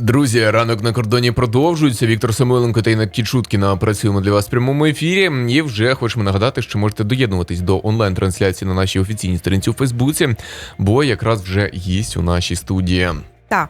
Друзі, ранок на кордоні продовжується. Віктор Самойленко та Інна Кічуткіна працюємо для вас в прямому ефірі. І вже хочемо нагадати, що можете доєднуватись до онлайн-трансляції на нашій офіційній сторінці у Фейсбуці, бо якраз вже гість у нашій студії. Та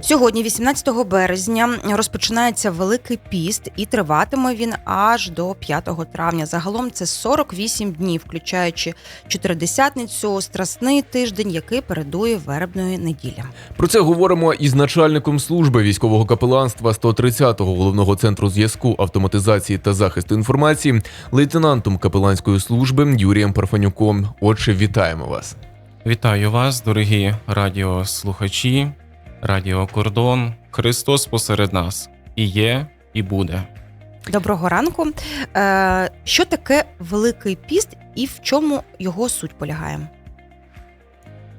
сьогодні, 18 березня, розпочинається Великий піст, і триватиме він аж до 5 травня. Загалом це 48 днів, включаючи чотиридесятницю, страсний тиждень, який передує вербної неділі. Про це говоримо із начальником служби військового капеланства 130-го головного центру зв'язку, автоматизації та захисту інформації, лейтенантом капеланської служби Юрієм Парфанюком. Отже, вітаємо вас. Вітаю вас, дорогі радіослухачі, Радіо Кордон. Христос посеред нас і є, і буде. Доброго ранку. Е, що таке Великий піст і в чому його суть полягає?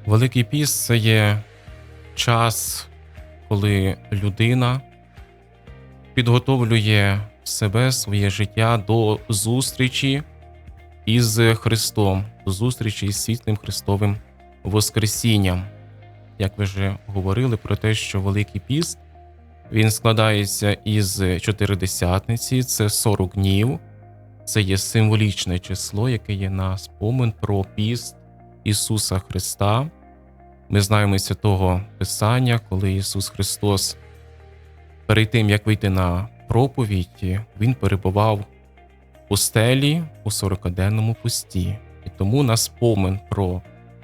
Великий піст це є час, коли людина підготовлює себе, своє життя до зустрічі із Христом, до зустрічі із світлим Христовим Воскресінням. Як ви вже говорили про те, що Великий піст він складається із чотиридесятниці, це 40 днів. Це є символічне число, яке є на спомин про піст Ісуса Христа. Ми знаємо із святого Писання, коли Ісус Христос, перед тим як вийти на проповідь, Він перебував у стелі у 40-денному пості. І тому на спомин про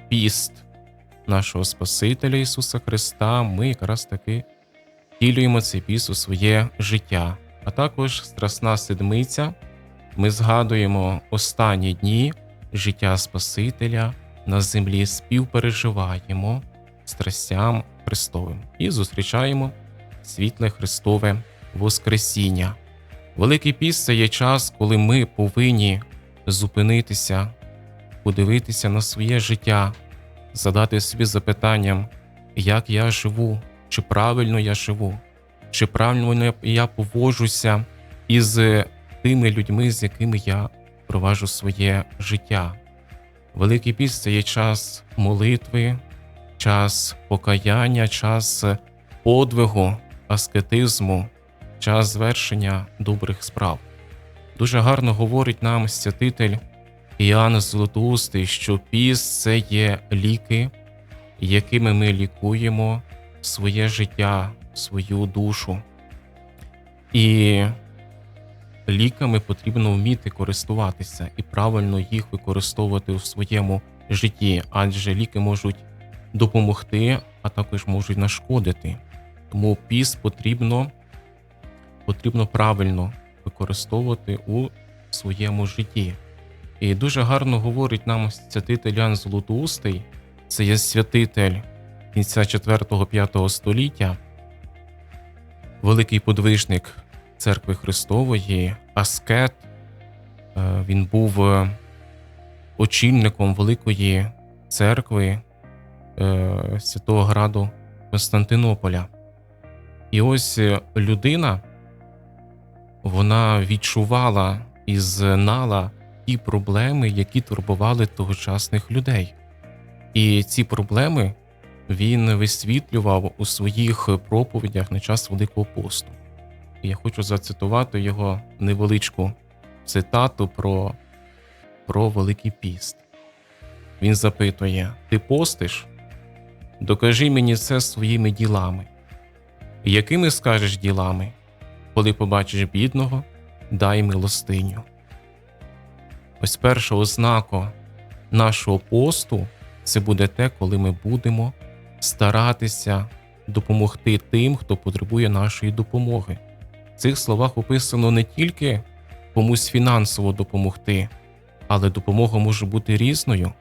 піст нашого Спасителя Ісуса Христа ми якраз таки втілюємо цей піст у своє життя. А також Страсна Седмиця. Ми згадуємо останні дні життя Спасителя на землі, співпереживаємо страстям Христовим і зустрічаємо світле Христове Воскресіння. Великий піст це є час, коли ми повинні зупинитися, подивитися на своє життя, задати собі запитанням, як я живу, чи правильно я живу, чи правильно я поводжуся із тими людьми, з якими я проваджу своє життя. Великий піст це є час молитви, час покаяння, час подвигу, аскетизму, час звершення добрих справ. Дуже гарно говорить нам святитель Іоанн Золотоустий, що піст це є ліки, якими ми лікуємо своє життя, свою душу. І ліками потрібно вміти користуватися і правильно їх використовувати у своєму житті, адже ліки можуть допомогти, а також можуть нашкодити. Тому піс потрібно, потрібно правильно використовувати у своєму житті. І дуже гарно говорить нам святитель Ян Золотоустий, це є святитель кінця 4-5 століття, великий подвижник церкви Христової, Аскет. Він був очільником Великої церкви Святого Граду Константинополя. І ось людина вона відчувала і знала ті проблеми, які турбували тогочасних людей. І ці проблеми він висвітлював у своїх проповідях на час Великого посту. Я хочу зацитувати його невеличку цитату про, про Великий піст. Він запитує: Ти постиш? Докажи мені це своїми ділами. Якими скажеш ділами, коли побачиш бідного, дай милостиню. Ось перша ознака нашого посту це буде те, коли ми будемо старатися допомогти тим, хто потребує нашої допомоги. В цих словах описано не тільки комусь фінансово допомогти, але допомога може бути різною,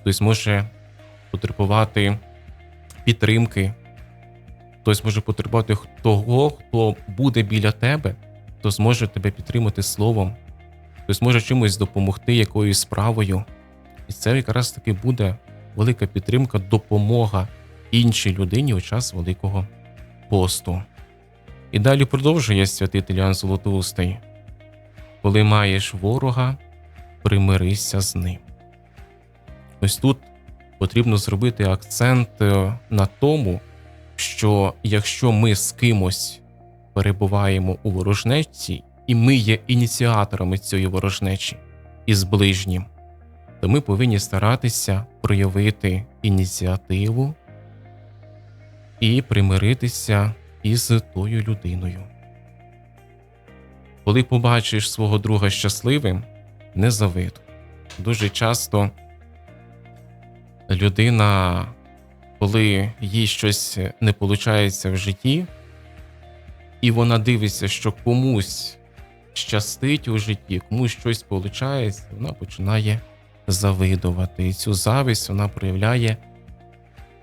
хтось може потребувати підтримки, хтось може потребувати того, хто буде біля тебе, хто зможе тебе підтримати словом, хтось може чимось допомогти якоюсь справою. І це якраз таки буде велика підтримка, допомога іншій людині у час Великого посту. І далі продовжує святитель Ян Золотоустий. Коли маєш ворога, примирися з ним. Ось тут потрібно зробити акцент на тому, що якщо ми з кимось перебуваємо у ворожнечі, і ми є ініціаторами цієї ворожнечі із ближнім, то ми повинні старатися проявити ініціативу і примиритися із тою людиною. Коли побачиш свого друга щасливим, не завидуй. Дуже часто людина, коли їй щось не виходить в житті, і вона дивиться, що комусь щастить у житті, комусь щось виходить, вона починає завидувати. І цю зависть вона проявляє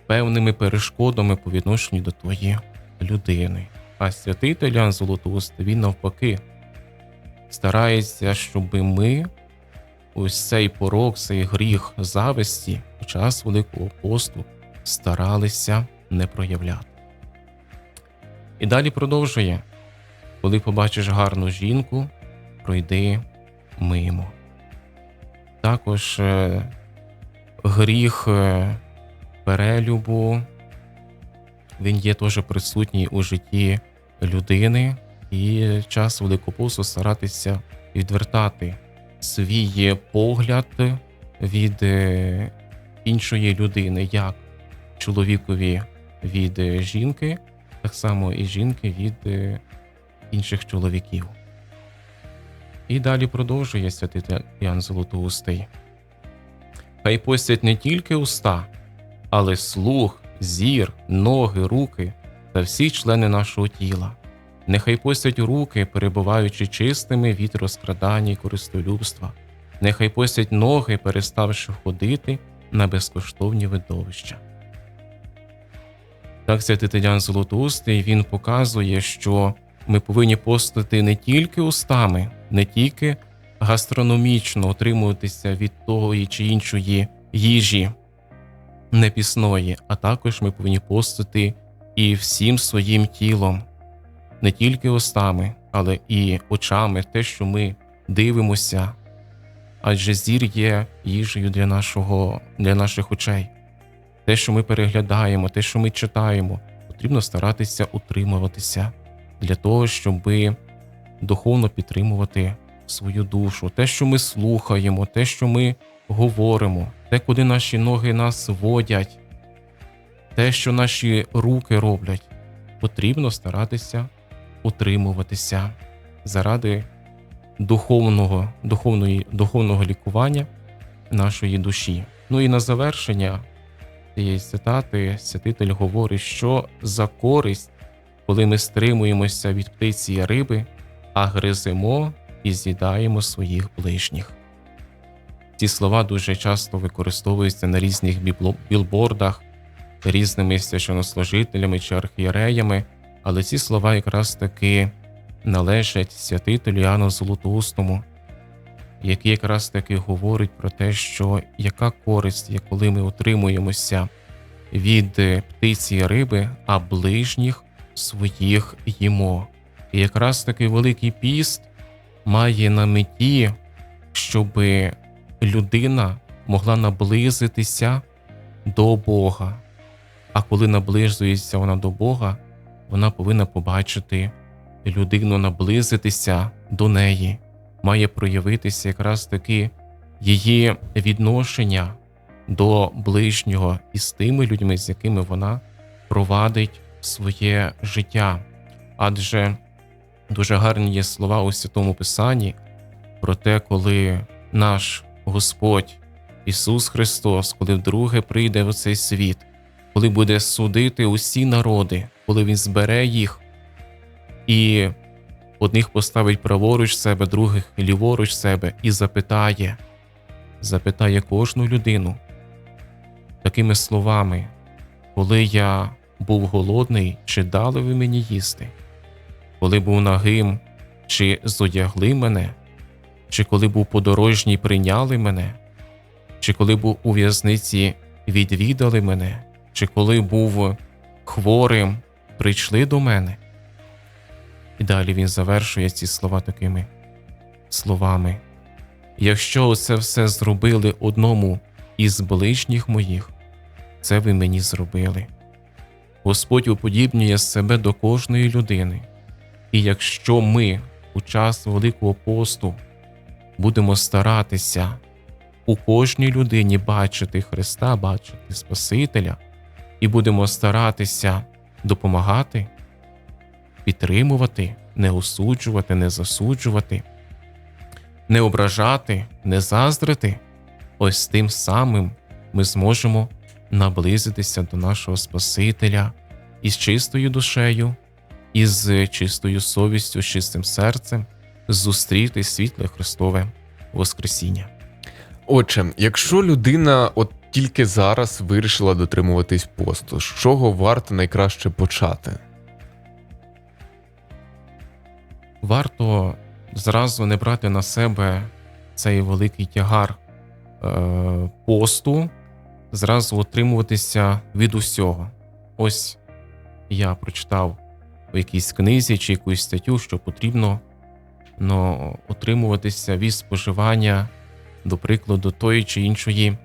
певними перешкодами по відношенню до тої людини. А святий Телян Золотоуст, він навпаки старається, щоб ми ось цей порок, цей гріх зависті у час Великого посту старалися не проявляти. І далі продовжує: коли побачиш гарну жінку, пройди мимо. Також е, гріх е, перелюбу, він є теж присутній у житті людини, і час Великопосту старатися відвертати свій погляд від е, іншої людини, як чоловікові від жінки, так само і жінки від інших чоловіків. І далі продовжує святий Ян Золотоустий. Хай постять не тільки уста, але слух, зір, ноги, руки та всі члени нашого тіла. Нехай постять руки, перебуваючи чистими від розкрадання і користолюбства. Нехай постять ноги, переставши ходити на безкоштовні видовища. Так святий Тетян Золотоустий він показує, що ми повинні постати не тільки устами, не тільки гастрономічно отримуватися від того чи іншої їжі непісної, а також ми повинні постати і всім своїм тілом, не тільки устами, але і очами, те, що ми дивимося, адже зір є їжею для, нашого, для наших очей. Те, що ми переглядаємо, те, що ми читаємо, потрібно старатися утримуватися для того, щоб духовно підтримувати свою душу, те, що ми слухаємо, те, що ми говоримо, те, куди наші ноги нас водять, те, що наші руки роблять, потрібно старатися утримуватися заради духовного, духовної, духовного лікування нашої душі. Ну і на завершення цієї цитати святитель говорить, що за користь, коли ми стримуємося від птиці і риби, а гриземо і з'їдаємо своїх ближніх. Ці слова дуже часто використовуються на різних білбордах, різними священнослужителями чи архієреями, але ці слова якраз таки належать святителю Іоанну Золотоустому, який якраз таки говорить про те, що яка користь є, коли ми утримуємося від птиці і риби, а ближніх своїх їмо. І якраз таки Великий піст має на меті, щоб людина могла наблизитися до Бога. А коли наближується вона до Бога, вона повинна побачити людину, наблизитися до неї, має проявитися якраз таки її відношення до ближнього із тими людьми, з якими вона провадить своє життя. Адже дуже гарні є слова у Святому Писанні про те, коли наш Господь Ісус Христос, коли вдруге прийде в цей світ, коли буде судити усі народи, коли Він збере їх і одних поставить праворуч себе, других ліворуч себе, і запитає, запитає кожну людину такими словами, коли я був голодний, чи дали ви мені їсти? Коли був нагим, чи зодягли мене, чи коли був подорожній, прийняли мене, чи коли був у в'язниці, відвідали мене, чи коли був хворим, прийшли до мене. І далі він завершує ці слова такими словами: Якщо це все зробили одному із ближніх моїх, це ви мені зробили. Господь уподібнює себе до кожної людини. І якщо ми у час Великого посту будемо старатися у кожній людині бачити Христа, бачити Спасителя, і будемо старатися допомагати, підтримувати, не осуджувати, не засуджувати, не ображати, не заздрити, ось тим самим ми зможемо наблизитися до нашого Спасителя із чистою душею, із чистою совістю, з чистим серцем, зустріти світле Христове Воскресіння. Отже, якщо людина от тільки зараз вирішила дотримуватись посту, з чого варто найкраще почати? Варто зразу не брати на себе цей великий тягар е, посту, зразу утримуватися від усього. Ось я прочитав в якійсь книзі чи якусь статтю, що потрібно но, утримуватися від споживання, до прикладу, тої чи іншої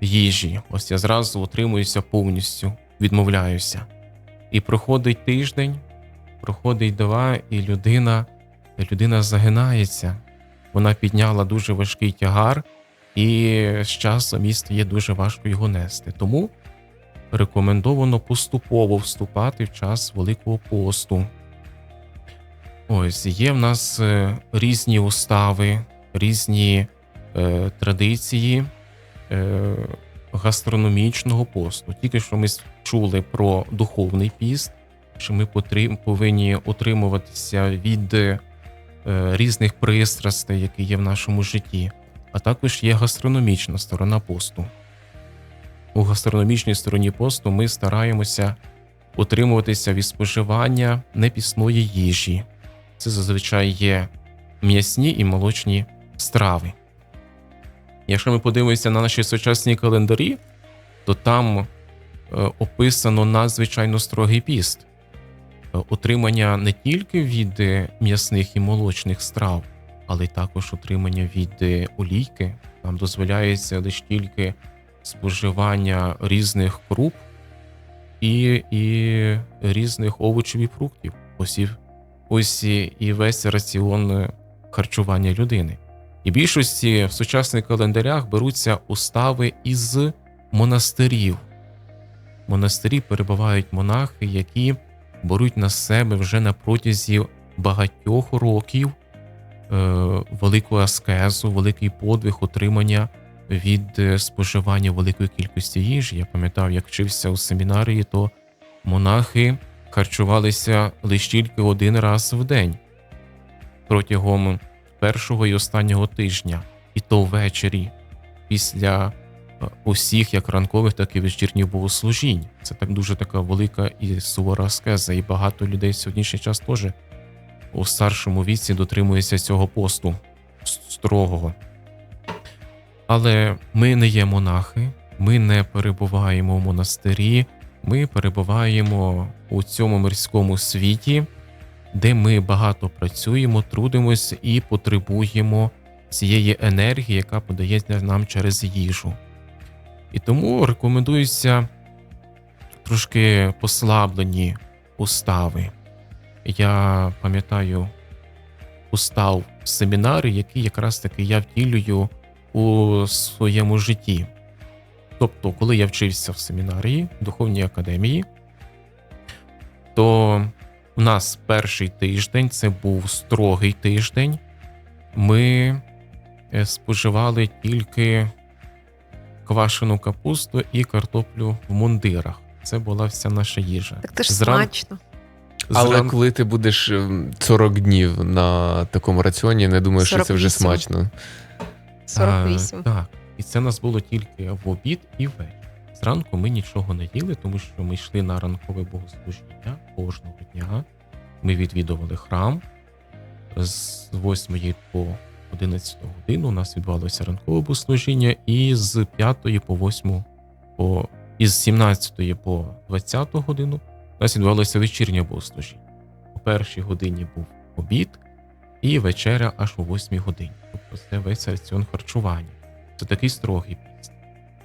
їжі. Ось я зразу утримуюся повністю, відмовляюся. І проходить тиждень, проходить два, і людина, людина загинається. Вона підняла дуже важкий тягар, і з часом їй стає дуже важко його нести. Тому рекомендовано поступово вступати в час Великого посту. Ось є в нас е, різні устави, різні е, традиції е, гастрономічного посту. Тільки що ми чули про духовний піст, що ми повинні утримуватися від е, різних пристрастей, які є в нашому житті, а також є гастрономічна сторона посту. У гастрономічній стороні посту ми стараємося утримуватися від споживання непісної їжі. Це зазвичай є м'ясні і молочні страви. Якщо ми подивимося на наші сучасні календарі, то там е, описано надзвичайно строгий піст. Е, Утримання не тільки від е, м'ясних і молочних страв, але й також утримання від е, олійки. Нам дозволяється лише тільки споживання різних круп і, і різних овочів і фруктів. Ось і, ось і весь раціон е, харчування людини. І більшості в сучасних календарях беруться устави із монастирів. Монастирі перебувають монахи, які беруть на себе вже на протязі багатьох років велику аскезу, великий подвиг утримання від е, споживання великої кількості їжі. Я пам'ятав, як вчився у семінарії, то монахи харчувалися лише тільки один раз в день протягом першого і останнього тижня, і то ввечері, після е, усіх як ранкових, так і вечірніх богослужінь. Це так дуже така велика і сувора аскеза, і багато людей в сьогоднішній час теж у старшому віці дотримується цього посту строгого. Але ми не є монахи, ми не перебуваємо в монастирі, ми перебуваємо у цьому мирському світі, де ми багато працюємо, трудимося і потребуємо цієї енергії, яка подається нам через їжу. І тому рекомендуються трошки послаблені устави. Я пам'ятаю устав семінари, який якраз таки я втілюю у своєму житті. Тобто, коли я вчився в семінарії, в духовній академії, то у нас перший тиждень це був строгий тиждень. Ми е, споживали тільки квашену капусту і картоплю в мундирах. Це була вся наша їжа. Так це ж Зран- смачно. Але зран- коли ти будеш ем, 40 днів на такому раціоні, не думаю, що це вже смачно. 48. А, так. І це нас було тільки в обід і ввечері. Зранку ми нічого не їли, тому що ми йшли на ранкове богослужіння кожного дня. Ми відвідували храм з 8 по 11 годину. У нас відбувалося ранкове богослужіння, і з 5 по 8 по із 17 по 20 годину у нас відбувалося вечірнє богослужіння. О першій годині був обід, і вечеря аж о 8 годині. Тобто це весь раціон харчування. Це такий строгий піст,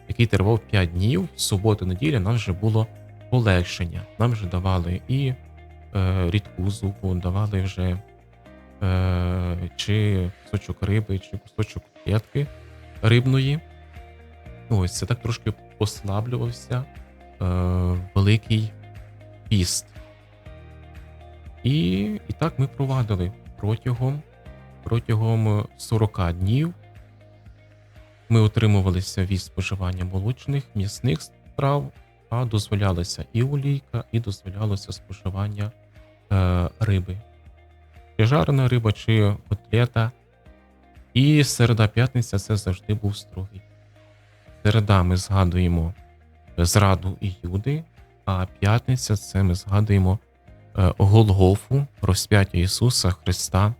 який тривав 5 днів. Субота, неділя нас вже було полегшення. Нам вже давали і е, рідку зупу, давали вже е, чи кусочок риби, чи кусочок клітки рибної. Ось це так трошки послаблювався е, великий піст. І, і так ми провадили протягом, протягом 40 днів. Ми утримувалися від споживання молочних, м'ясних страв, а дозволялася і олійка, і дозволялося споживання е, риби. Чи жарена риба, чи котлета. І середа п'ятниця це завжди був строгий. Середа ми згадуємо зраду і Юди, а п'ятниця це ми згадуємо е, Голгофу, розп'яття Ісуса Христа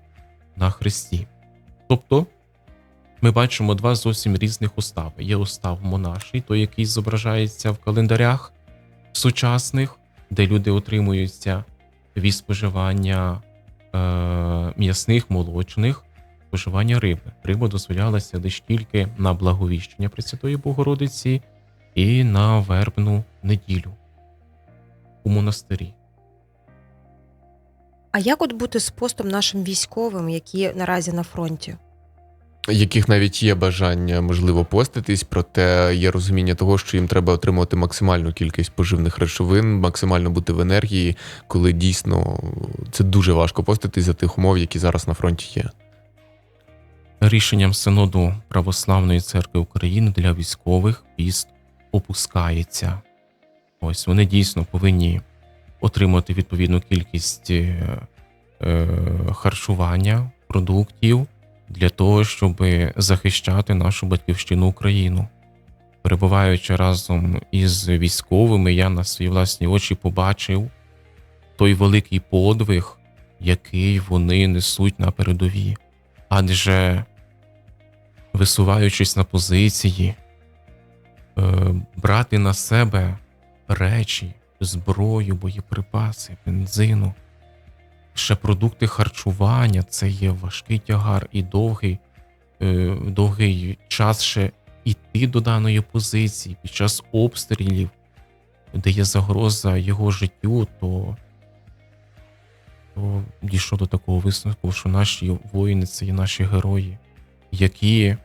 на Христі. Тобто ми бачимо два зовсім різних устави. Є устав монаший, той, який зображається в календарях сучасних, де люди утримуються від споживання е, м'ясних, молочних, споживання риби. Риба дозволялася лише тільки на благовіщення Пресвятої Богородиці і на вербну неділю у монастирі. А як от бути з постом нашим військовим, які наразі на фронті? яких навіть є бажання, можливо, поститись, проте є розуміння того, що їм треба отримувати максимальну кількість поживних речовин, максимально бути в енергії, коли дійсно це дуже важко поститись за тих умов, які зараз на фронті є. Рішенням Синоду Православної церкви України для військових піст опускається. Ось вони дійсно повинні отримати відповідну кількість е, е, харчування, продуктів для того, щоб захищати нашу батьківщину Україну. Перебуваючи разом із військовими, я на свої власні очі побачив той великий подвиг, який вони несуть на передовій. Адже висуваючись на позиції, е, брати на себе речі, зброю, боєприпаси, бензину, ще продукти харчування це є важкий тягар і довгий, е, довгий час ще йти до даної позиції під час обстрілів, де є загроза його життю, то, то дійшов до такого висновку, що наші воїни це є наші герої, які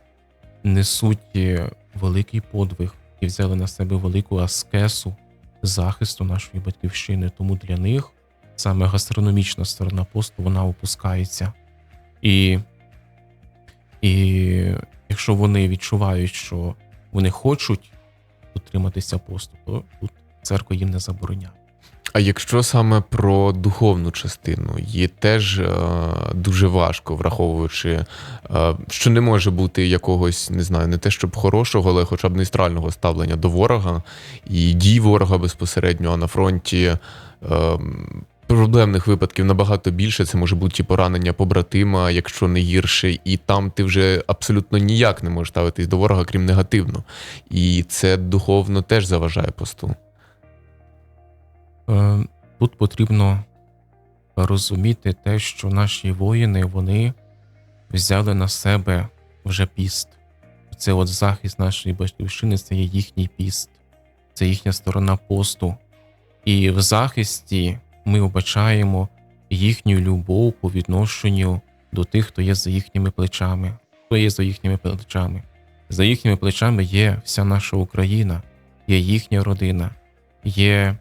несуть е, великий подвиг і взяли на себе велику аскесу захисту нашої батьківщини. Тому для них саме гастрономічна сторона посту вона опускається. І, і якщо вони відчувають, що вони хочуть дотриматися посту, то тут церква їм не забороняє. А якщо саме про духовну частину, її теж е, дуже важко, враховуючи, е, що не може бути якогось, не знаю, не те, щоб хорошого, але хоча б нейтрального ставлення до ворога і дій ворога безпосередньо, а на фронті. Е, Проблемних випадків набагато більше. Це може бути поранення побратима, якщо не гірше, і там ти вже абсолютно ніяк не можеш ставитись до ворога, крім негативно. І це духовно теж заважає посту. Е, Тут потрібно розуміти те, що наші воїни вони взяли на себе вже піст. Це от захист нашої батьківщини, це є їхній піст, це їхня сторона посту. І в захисті ми вбачаємо їхню любов по відношенню до тих, хто є за їхніми плечами. Хто є за їхніми плечами? За їхніми плечами є вся наша Україна, є їхня родина, є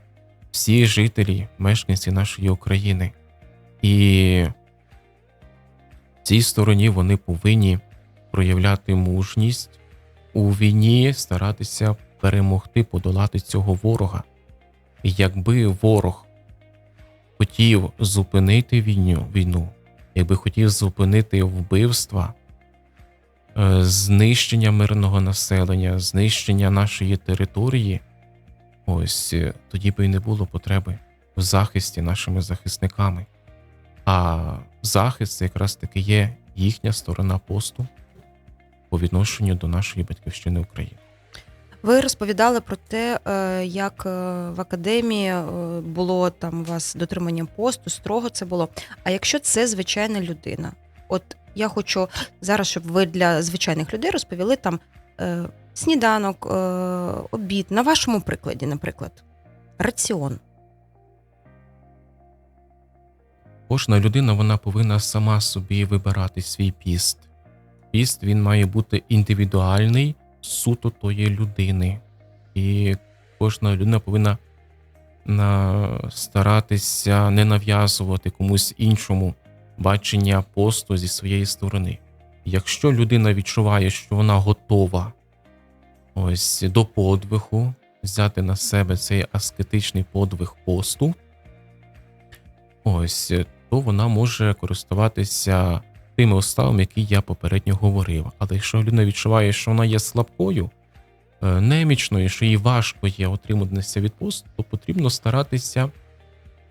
всі жителі, мешканці нашої України. І в цій стороні вони повинні проявляти мужність у війні, старатися перемогти, подолати цього ворога. І якби ворог хотів зупинити війну, війну, якби хотів зупинити вбивства, е, знищення мирного населення, знищення нашої території, ось е, тоді би і не було потреби в захисті нашими захисниками. А захист це якраз таки є їхня сторона посту по відношенню до нашої батьківщини України. Ви розповідали про те, е, як е, в академії було там у вас дотримання посту, строго це було. А якщо це звичайна людина, от я хочу зараз, щоб ви для звичайних людей розповіли там сніданок, е, обід на вашому прикладі, наприклад. раціон? Кожна людина вона повинна сама собі вибирати свій піст. Піст він має бути індивідуальний суто тої людини. І кожна людина повинна на, старатися не нав'язувати комусь іншому бачення посту зі своєї сторони. Якщо людина відчуває, що вона готова ось до подвигу, взяти на себе цей аскетичний подвиг посту, ось то вона може користуватися тими уставами, які я попередньо говорив. Але якщо людина відчуває, що вона є слабкою, е, немічною, що їй важко є отриматися від посту, то потрібно старатися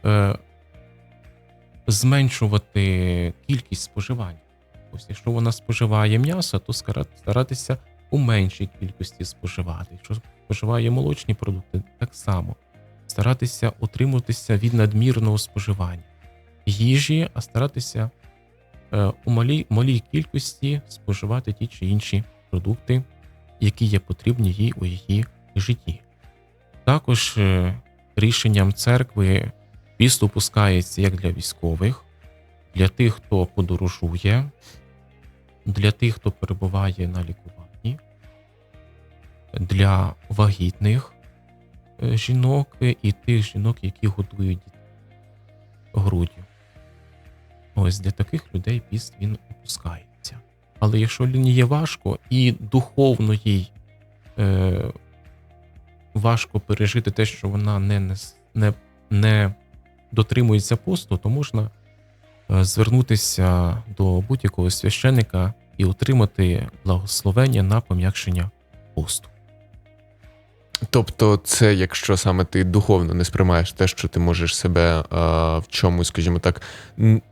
е, зменшувати кількість споживання. Ось якщо вона споживає м'ясо, то старатися у меншій кількості споживати. Якщо споживає молочні продукти, так само старатися утримуватися від надмірного споживання їжі, а старатися е, у малій, малій кількості споживати ті чи інші продукти, які є потрібні їй у її житті. Також е, рішенням церкви піст опускається як для військових, для тих, хто подорожує, для тих, хто перебуває на лікуванні, для вагітних е, жінок і тих жінок, які годують груддю. Ось для таких людей піст він опускається. Але якщо є важко і духовно їй е, важко пережити те, що вона не, не, не дотримується посту, то можна звернутися до будь-якого священика і отримати благословення на пом'якшення посту. Тобто, це якщо саме ти духовно не сприймаєш те, що ти можеш себе е, в чомусь, скажімо так,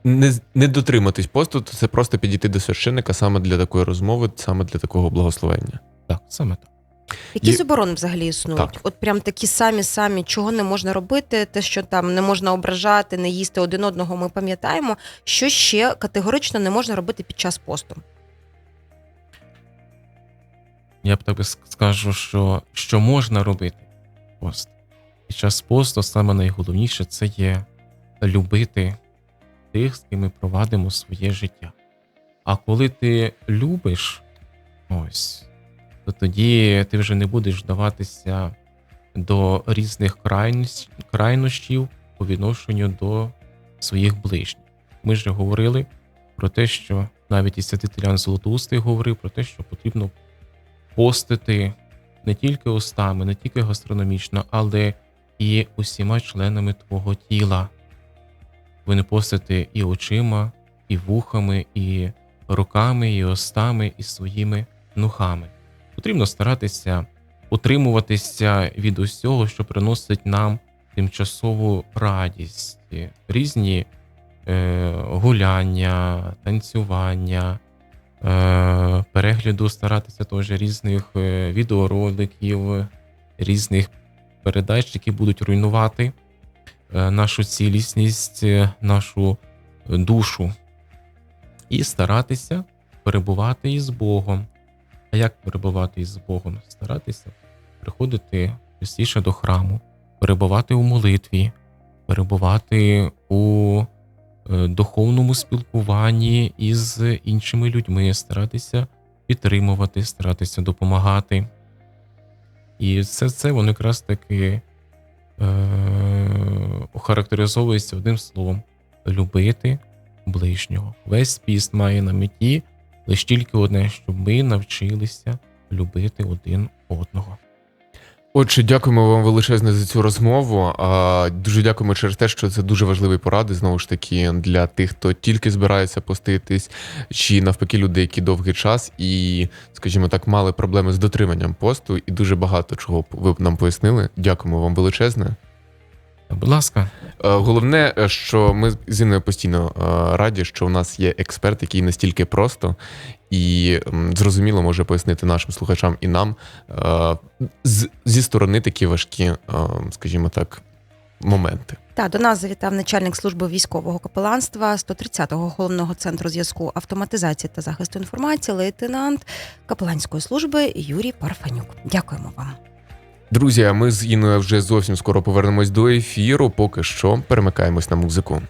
не, не дотриматись посту, то це просто підійти до священника саме для такої розмови, саме для такого благословення. Так, саме так. Які Є- заборони взагалі існують? Так. От прям такі самі самі, чого не можна робити, те, що там не можна ображати, не їсти один одного, ми пам'ятаємо, що ще категорично не можна робити під час посту. Я б так би ск- скажу, що, що можна робити пост. Під час посту саме найголовніше це є любити тих, з ким ми провадимо своє життя. А коли ти любиш, ось, то тоді ти вже не будеш вдаватися до різних крайнощів по відношенню до своїх ближніх. Ми ж говорили про те, що навіть і святий Тилян Золотоустий говорив про те, що потрібно постити не тільки устами, не тільки гастрономічно, але і усіма членами твого тіла. Ви не постите і очима, і вухами, і руками, і остами, і своїми ногами. Потрібно старатися утримуватися від усього, що приносить нам тимчасову радість, різні е, гуляння, танцювання, е, перегляду старатися теж різних е, відеороликів, різних передач, які будуть руйнувати е, нашу цілісність, нашу душу, і старатися перебувати із Богом. А як перебувати із Богом? Старатися приходити частіше до храму, перебувати у молитві, перебувати у е, духовному спілкуванні із іншими людьми, старатися підтримувати, старатися допомагати. І все це воно якраз таки е, охарактеризовується одним словом: любити ближнього. Весь піст має на меті лише тільки одне, щоб ми навчилися любити один одного. Отже, дякуємо вам величезне за цю розмову. Дуже дякуємо через те, що це дуже важливі поради знову ж таки для тих, хто тільки збирається поститись, чи навпаки люди, які довгий час і, скажімо так, мали проблеми з дотриманням посту, і дуже багато чого ви нам пояснили. Дякуємо вам величезне. Будь ласка, Е, Головне, е, що ми з Інною постійно е, раді, що у нас є експерт, який настільки просто і зрозуміло може пояснити нашим слухачам і нам зі сторони такі важкі, скажімо так, моменти. Та до нас завітав начальник служби військового капеланства 130-го головного центру зв'язку автоматизації та захисту інформації, лейтенант капеланської служби Юрій Парфанюк. Дякуємо вам. Друзі, а ми з Іною вже зовсім скоро повернемось до ефіру. Поки що перемикаємось на музику.